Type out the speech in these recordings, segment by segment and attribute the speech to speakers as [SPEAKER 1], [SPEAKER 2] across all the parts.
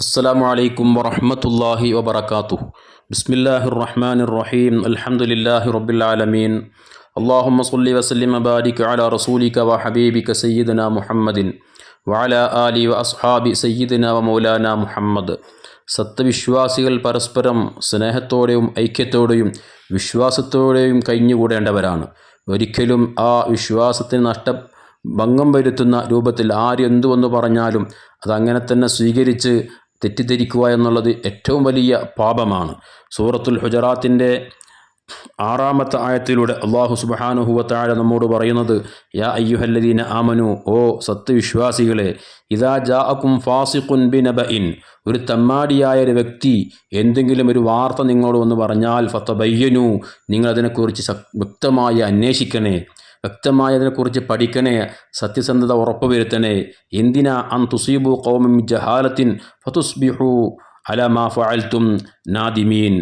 [SPEAKER 1] السلام عليكم ورحمة الله وبركاته بسم الله الرحمن الرحيم الحمد لله رب العالمين اللهم صل وسلم وبارك على رسولك وحبيبك سيدنا محمد وعلى آله وأصحاب سيدنا ومولانا മുഹമ്മദ് സത്യവിശ്വാസികൾ പരസ്പരം സ്നേഹത്തോടെയും ഐക്യത്തോടെയും വിശ്വാസത്തോടെയും കഴിഞ്ഞുകൂടേണ്ടവരാണ് ഒരിക്കലും ആ വിശ്വാസത്തിന് നഷ്ട ഭംഗം വരുത്തുന്ന രൂപത്തിൽ ആരെന്തു വന്നു പറഞ്ഞാലും അതങ്ങനെ തന്നെ സ്വീകരിച്ച് തെറ്റിദ്ധരിക്കുക എന്നുള്ളത് ഏറ്റവും വലിയ പാപമാണ്. സൂറത്തുൽ ഹുജറാത്തിന്റെ ആറാമത്തെ ആയത്തിലൂടെ അള്ളാഹു സുബഹാനുഹുവത്താഴ നമ്മോട് പറയുന്നത് യാ അയ്യുഹല്ലദീന ആമനു ഓ സത്യവിശ്വാസികളെ ഇതാ ജാഅക്കും ഫാസിഖുൻ ബിനബഇൻ. ഒരു തമ്മാടിയായ ഒരു വ്യക്തി എന്തെങ്കിലും ഒരു വാർത്ത നിങ്ങളോട് വന്ന് പറഞ്ഞാൽ ഫത്തബയ്യനു നിങ്ങൾ അതിനെക്കുറിച്ച് വ്യക്തമായി അന്വേഷിക്കണേ. വ്യക്തമായി അതിനെക്കുറിച്ച് പഠിക്കണേ സത്യസന്ധത ഉറപ്പുവരുത്തണേ. എന്തിനാ അൻ തുസീബു കൗമിം ജഹാലത്തിൻ ഫതുസ്ബിഹു അലമാ ഫഅൽത്തും നാദിമീൻ?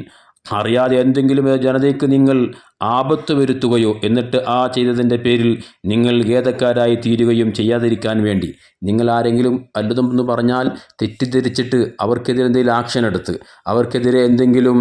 [SPEAKER 1] അറിയാതെ എന്തെങ്കിലും ജനതയ്ക്ക് നിങ്ങൾ ആപത്ത് വരുത്തുകയോ എന്നിട്ട് ആ ചെയ്തതിന്റെ പേരിൽ നിങ്ങൾ ഖേദക്കാരായി തീരുകയും ചെയ്യാതിരിക്കാൻ വേണ്ടി. നിങ്ങൾ ആരെങ്കിലും അല്ലതും എന്ന് പറഞ്ഞാൽ തെറ്റിദ്ധരിച്ചിട്ട് അവർക്കെതിരെ എന്തെങ്കിലും ആക്ഷൻ എടുത്ത് അവർക്കെതിരെ എന്തെങ്കിലും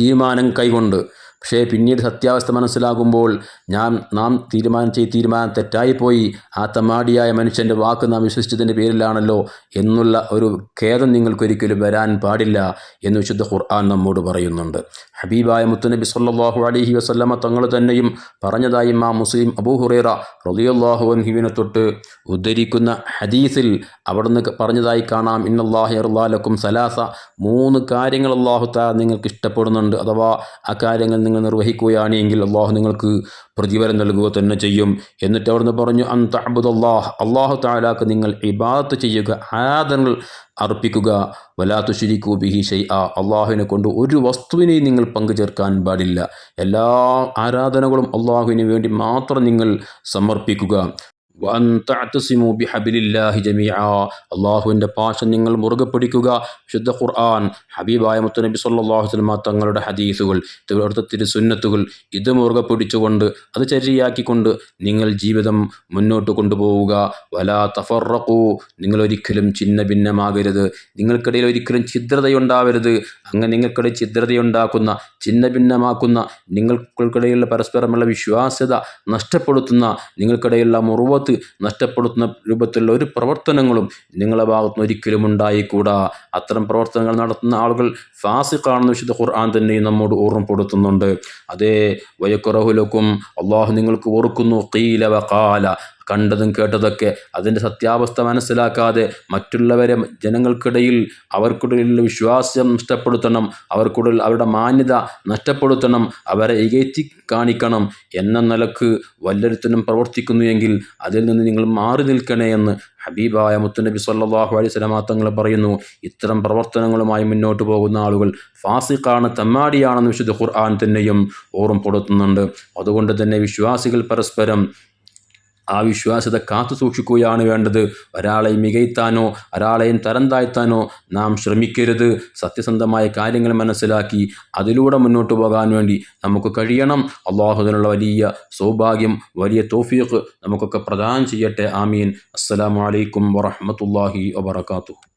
[SPEAKER 1] തീരുമാനം കൈകൊണ്ട് പക്ഷേ പിന്നീട് സത്യാവസ്ഥ മനസ്സിലാകുമ്പോൾ ഞാൻ നാം തീരുമാനിച്ച ഈ തീരുമാനം തെറ്റായിപ്പോയി. ആ തമാടിയായ മനുഷ്യന്റെ വാക്ക് നാം വിശ്വസിച്ചതിന്റെ പേരിലാണല്ലോ എന്നുള്ള ഒരു ഖേദം നിങ്ങൾക്കൊരിക്കലും വരാൻ പാടില്ല എന്ന് വിശുദ്ധ ഖുർആൻ നമ്മോട് പറയുന്നുണ്ട്. ഹബീബായ മുത്തുനബി സല്ലാഹു അലഹി വസ്ല്ലമ തങ്ങൾ തന്നെയും പറഞ്ഞതായും ആ മുസ്ലിം അബൂ ഹുറേറ റലിയുല്ലാഹു അൻഹിവിനെ തൊട്ട് ഉദ്ധരിക്കുന്ന ഹദീസിൽ അവിടുന്ന് പറഞ്ഞതായി കാണാം. ഇന്നല്ലാഹി അറുല്ലാലക്കും സലാസ. മൂന്ന് കാര്യങ്ങൾ അള്ളാഹു താ നിങ്ങൾക്ക് ഇഷ്ടപ്പെടുന്നുണ്ട്. അഥവാ ആ കാര്യങ്ങൾ നിങ്ങൾ നിർവഹിക്കുകയാണെങ്കിൽ അള്ളാഹു നിങ്ങൾക്ക് പ്രതിഫലം നൽകുക തന്നെ ചെയ്യും. എന്നിട്ട് അവിടുന്ന് പറഞ്ഞു അൻ തഹബുദല്ലാഹ് അള്ളാഹു താലാക്ക് നിങ്ങൾ ഇബാദത്ത് ചെയ്യുക ആദങ്ങൾ അർപ്പിക്കുക. വലാത്തു ശുരിക്കു ബിഹി ഷെയ് ആ അള്ളാഹുവിനെ കൊണ്ട് ഒരു വസ്തുവിനെയും നിങ്ങൾ പങ്കുചേർക്കാൻ പാടില്ല. എല്ലാ ആരാധനകളും അള്ളാഹുവിന് വേണ്ടി മാത്രം നിങ്ങൾ സമർപ്പിക്കുക. വൻ തഅ്തസിമു ബിഹബിലില്ലാഹി അള്ളാഹുവിന്റെ പാശം നിങ്ങൾ മുറുകെ പിടിക്കുക. വിശുദ്ധ ഖുർആൻ ഹബീബായ മുത്തനബി സല്ലല്ലാഹു അലൈഹി വസല്ലം തങ്ങളുടെ ഹദീസുകൾ അവിടുത്തെ തിരുസുന്നത്തുകൾ ഇത് മുറുകെ പിടിച്ചുകൊണ്ട് അത് ചര്യയാക്കിക്കൊണ്ട് നിങ്ങൾ ജീവിതം മുന്നോട്ട് കൊണ്ടുപോവുക. വലാ തഫറഖു നിങ്ങൾ ഒരിക്കലും ചിന്ന ഭിന്നമാകരുത്. നിങ്ങൾക്കിടയിൽ ഒരിക്കലും ഛിദ്രതയുണ്ടാവരുത്. അങ്ങനെ നിങ്ങൾക്കിടയിൽ ഛിദ്രതയുണ്ടാക്കുന്ന ചിന്ന ഭിന്നമാക്കുന്ന നിങ്ങൾക്കിടയിലുള്ള പരസ്പരമുള്ള വിശ്വാസ്യത നഷ്ടപ്പെടുത്തുന്ന നിങ്ങൾക്കിടയിലുള്ള മുറിവത്ത് നഷ്ടപ്പെടുത്തുന്ന രൂപത്തിലുള്ള ഒരു പ്രവർത്തനങ്ങളും നിങ്ങളുടെ ഭാഗത്തുനിന്ന് ഒരിക്കലും ഉണ്ടായിക്കൂടാ. അത്തരം പ്രവർത്തനങ്ങൾ നടത്തുന്ന ആളുകൾ ഫാസിഖാണെന്ന് വിശുദ്ധ ഖുർആൻ തന്നെ നമ്മോട് ഓർമ്മപ്പെടുത്തുന്നുണ്ട്. അതേ വയക്കുറഹുലക്കും അള്ളാഹു നിങ്ങൾക്ക് ഓർക്കുന്നു കീലവ വകാല കണ്ടതും കേട്ടതൊക്കെ അതിന്റെ സത്യാവസ്ഥ മനസ്സിലാക്കാതെ മറ്റുള്ളവരെ ജനങ്ങൾക്കിടയിൽ അവർക്കിടയിലുള്ള വിശ്വാസം നഷ്ടപ്പെടുത്തണം അവർക്കിടയിൽ അവരുടെ മാന്യത നഷ്ടപ്പെടുത്തണം അവരെ ഇകയറ്റി കാണിക്കണം എന്ന നിലയ്ക്ക് വല്ലൊരുത്തനും പ്രവർത്തിക്കുന്നു എങ്കിൽ അതിൽ നിന്ന് നിങ്ങൾ മാറി നിൽക്കണേ എന്ന് ഹബീബായ മുത്തുനബി സല്ലാഹു അലൈഹി സ്വലമാങ്ങൾ പറയുന്നു. ഇത്തരം പ്രവർത്തനങ്ങളുമായി മുന്നോട്ട് പോകുന്ന ആളുകൾ ഫാസിഖാണ് തമ്മാടിയാണെന്ന് വിശുദ്ധ ഖുർആൻ തന്നെയും ഓർമ്മപ്പെടുത്തുന്നുണ്ട്. അതുകൊണ്ട് തന്നെ വിശ്വാസികൾ പരസ്പരം ആ വിശ്വാസത കാത്തു സൂക്ഷിക്കുകയാണ് വേണ്ടത്. ഒരാളെയും മികയ്ത്താനോ ഒരാളെയും തരം താഴ്ത്താനോ നാം ശ്രമിക്കരുത്. സത്യസന്ധമായ കാര്യങ്ങൾ മനസ്സിലാക്കി അതിലൂടെ മുന്നോട്ട് പോകാൻ വേണ്ടി നമുക്ക് കഴിയണം. അള്ളാഹുദിനുള്ള വലിയ സൗഭാഗ്യം വലിയ തോഫീഖ് നമുക്കൊക്കെ പ്രദാനം ചെയ്യട്ടെ. ആമീൻ. അസ്സലാമലൈക്കും വറഹമത്തല്ലാഹി വബർക്കാത്തു